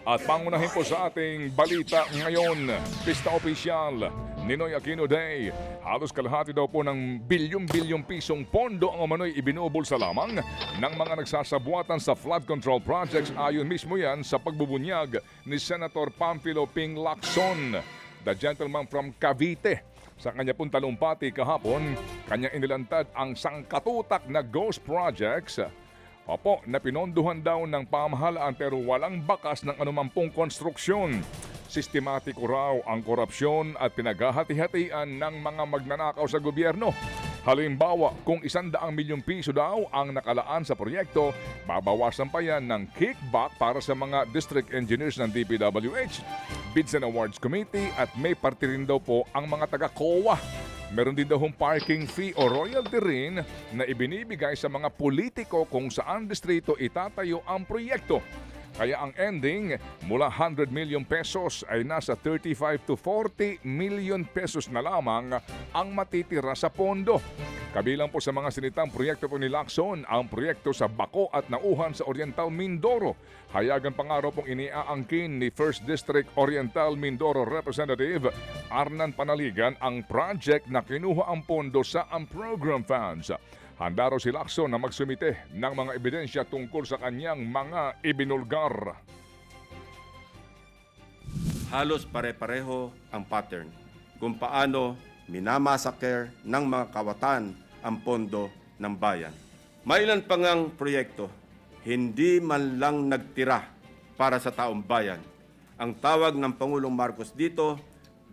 At pangunahin po sa ating balita ngayon, Pista Opisyal, Ninoy Aquino Day. Halos kalahati daw po ng bilyong-bilyong pisong pondo ang umano'y ibinubulsa lamang ng mga nagsasabuatan sa flood control projects ayon mismo yan sa pagbubunyag ni Senator Pamphilo Ping Lacson, the gentleman from Cavite. Sa kanya pong talumpati kahapon, kanya inilantad ang sangkatutak na ghost projects Opo, na pinonduhan daw ng pamahalaan pero walang bakas ng anumampong konstruksyon. Sistematiko raw ang korupsyon at pinaghahati-hatian ng mga magnanakaw sa gobyerno. Halimbawa, kung isandaang milyong piso daw ang nakalaan sa proyekto, babawasan pa yan ng kickback para sa mga district engineers ng DPWH, Bids and Awards Committee at may parte rin daw po ang mga taga-COA Meron din daw hong parking fee o royalty rin na ibinibigay sa mga politiko kung saan distrito itatayo ang proyekto. Kaya ang ending mula 100 million pesos ay nasa 35 to 40 million pesos na lamang ang matitira sa pondo. Kabilang po sa mga sinitang proyekto po ni Lacson ang proyekto sa Bako at Nauhan sa Oriental Mindoro. Hayagan pangaraw pong iniaangkin ni 1st District Oriental Mindoro Representative Arnan Panaligan ang project na kinuha ang pondo sa ang program funds. Handa raw si Lacson na magsumite ng mga ebidensya tungkol sa kanyang mga ibinulgar. halos pare-pareho ang pattern kung paano minamasaker ng mga kawatan ang pondo ng bayan. Mailan pa ngang proyekto, hindi man lang nagtira para sa taong bayan. Ang tawag ng Pangulong Marcos dito,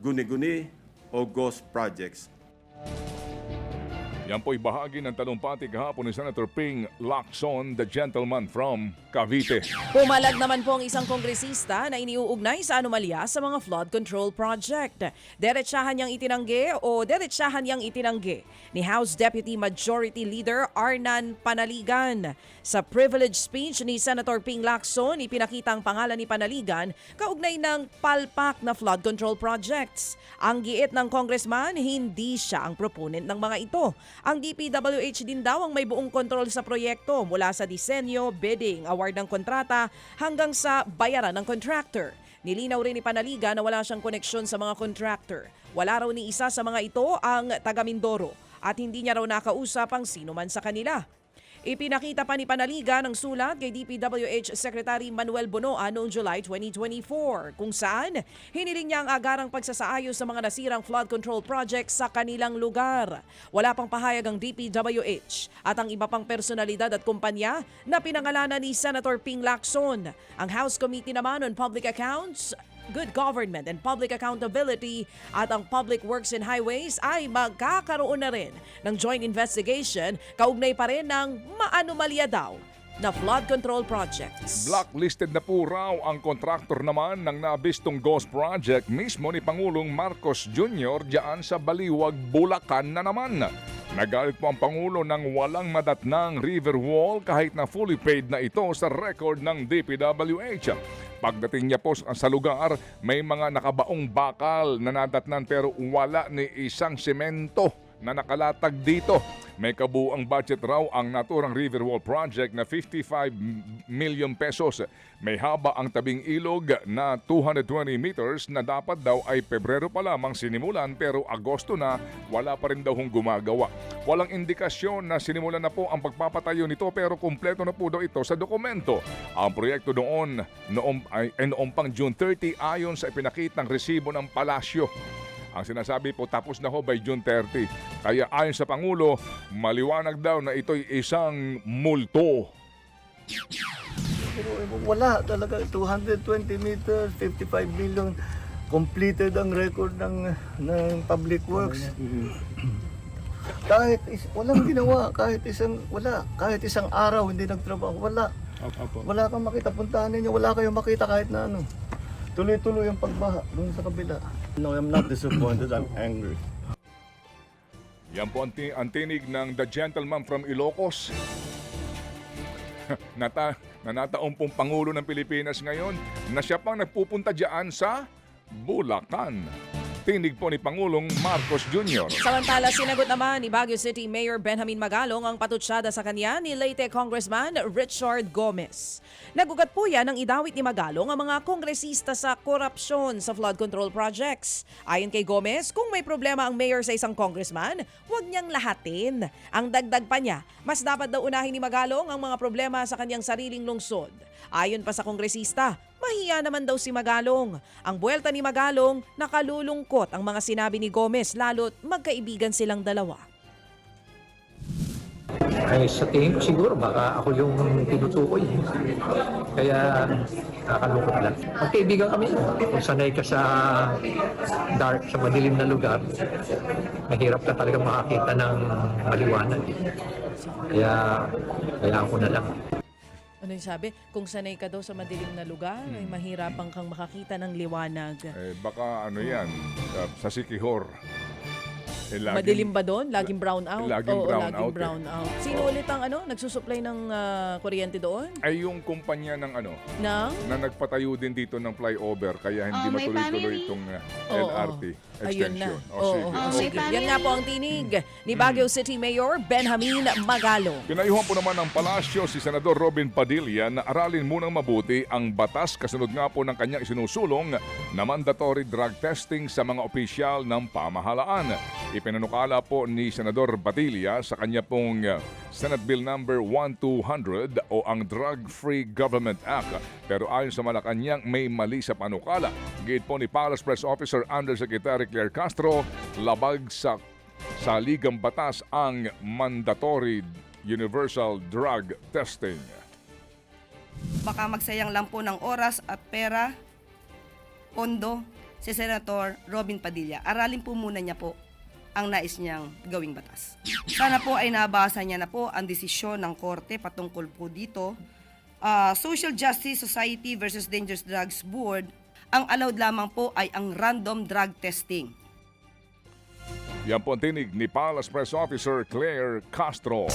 guni-guni o ghost projects. Yan po'y bahagi ng talumpati kahapon ni Senator Ping Lacson, the gentleman from Cavite. Pumalag naman po ang isang kongresista na iniuugnay sa anomalya sa mga flood control project. Diretsahan niyang itinanggi o diretsahan niyang itinanggi ni House Deputy Majority Leader Arnan Panaligan. Sa privilege speech ni Senator Ping Lacson, ipinakita ang pangalan ni Panaligan kaugnay ng palpak na flood control projects. Ang giit ng congressman, hindi siya ang proponent ng mga ito. Ang DPWH din daw ang may buong kontrol sa proyekto mula sa disenyo, bidding, award ng kontrata hanggang sa bayaran ng contractor. Nilinaw rin ni Panaliga na wala siyang koneksyon sa mga contractor. Wala raw ni isa sa mga ito ang taga Mindoro at hindi niya raw nakausap ang sino man sa kanila. Ipinakita pa ni Panaliga ng sulat kay DPWH Secretary Manuel Bonoa noong July 2024 kung saan hiniling niya ang agarang pagsasaayos sa mga nasirang flood control projects sa kanilang lugar. Wala pang pahayag ang DPWH at ang iba pang personalidad at kumpanya na pinangalanan ni Senator Ping Lacson. Ang House Committee naman on Public Accounts Good Government and Public Accountability at ang Public Works and Highways ay magkakaroon na rin ng joint investigation kaugnay pa rin ng maanomalya daw na flood control projects. Blacklisted na po raw ang kontraktor naman ng nabistong ghost project mismo ni Pangulong Marcos Jr. diyan sa Baliwag, Bulacan na naman. Nagalit po ang Pangulo ng walang madatnang river wall kahit na fully paid na ito sa record ng DPWH. Pagdating niya po sa lugar, may mga nakabaong bakal na nadatnan pero wala ni isang semento na nakalatag dito. May kabuang budget raw ang naturang River Wall Project na 55 million pesos. May haba ang tabing ilog na 220 meters na dapat daw ay Pebrero pa lamang sinimulan pero Agosto na wala pa rin daw hong gumagawa. Walang indikasyon na sinimulan na po ang pagpapatayo nito pero kumpleto na po daw ito sa dokumento. Ang proyekto doon noong, ay, ay noong pang June 30 ayon sa ipinakitang resibo ng palasyo. Ang sinasabi po tapos na ho by June 30. Kaya ayon sa Pangulo, maliwanag daw na ito'y isang multo. Pero eh, wala talaga 220 meters, 55 million completed ang record ng ng Public Works. kahit is, walang ginawa, kahit isang wala, kahit isang araw hindi nagtrabaho, wala. Wala kang makita puntahan ninyo, wala kayong makita kahit na ano. Tuloy-tuloy ang pagbaha doon sa kabila. No, I'm not disappointed, I'm angry. Yan po ang, ti- ang tinig ng The Gentleman from Ilocos. Nata, na nataong pong Pangulo ng Pilipinas ngayon na siya pang nagpupunta dyan sa Bulacan. Tinig po ni Pangulong Marcos Jr. Samantala, sinagot naman ni Baguio City Mayor Benjamin Magalong ang patutsyada sa kanya ni Leyte Congressman Richard Gomez. Nagugat po yan ang idawit ni Magalong ang mga kongresista sa korupsyon sa flood control projects. Ayon kay Gomez, kung may problema ang mayor sa isang congressman, huwag niyang lahatin. Ang dagdag pa niya, mas dapat daw unahin ni Magalong ang mga problema sa kanyang sariling lungsod. Ayon pa sa kongresista, mahiya naman daw si Magalong. Ang buwelta ni Magalong, nakalulungkot ang mga sinabi ni Gomez lalo't magkaibigan silang dalawa. Ay, sa tingin ko siguro baka ako yung tinutukoy. Kaya nakakalungkot lang. Magkaibigan kami. Kung sanay ka sa dark, sa madilim na lugar, mahirap ka talaga makakita ng maliwanag. Kaya, kaya ako na lang. Ano yung sabi? Kung sanay ka daw sa madilim na lugar, ay mahirapan kang makakita ng liwanag. Eh, baka ano yan, uh, sa Sikihor. Eh, laging- Madilim ba doon? Laging brown out? Laging Oo, brown laging out eh. brown out. Sino ulit ang ano, nagsusupply ng ah, kuryente doon? Ay yung kumpanya ng ano, Ng? na nagpatayo din dito ng flyover kaya hindi Oh, may matuloy-tuloy family. itong uh, Oo, LRT Ayun na. extension. O, Oo, sige. oo, Oh, sige. may Yan nga po ang tinig ni Baguio City Mayor Benjamin Magalong. Pinayuhan po naman ng palasyo si Senador Robin Padilla na aralin munang mabuti ang batas kasunod nga po ng kanyang isinusulong na mandatory drug testing sa mga opisyal ng pamahalaan. Ipinanukala po ni Senador Padilla sa kanya pong uh, Senate Bill number 1200 o ang Drug-Free Government Act. Pero ayon sa Malacanang may mali sa panukala. Gate po ni Palace Press Officer Undersecretary Claire Castro, labag sa sa ligang batas ang mandatory universal drug testing. baka magsayang lang po ng oras at pera, pondo, si Senator Robin Padilla. Aralin po muna niya po ang nais niyang gawing batas. Sana po ay nabasa niya na po ang desisyon ng korte patungkol po dito. Ah, Social Justice Society versus Dangerous Drugs Board, ang allowed lamang po ay ang random drug testing. Yan po ang tinig ni Palace Press Officer Claire Castro.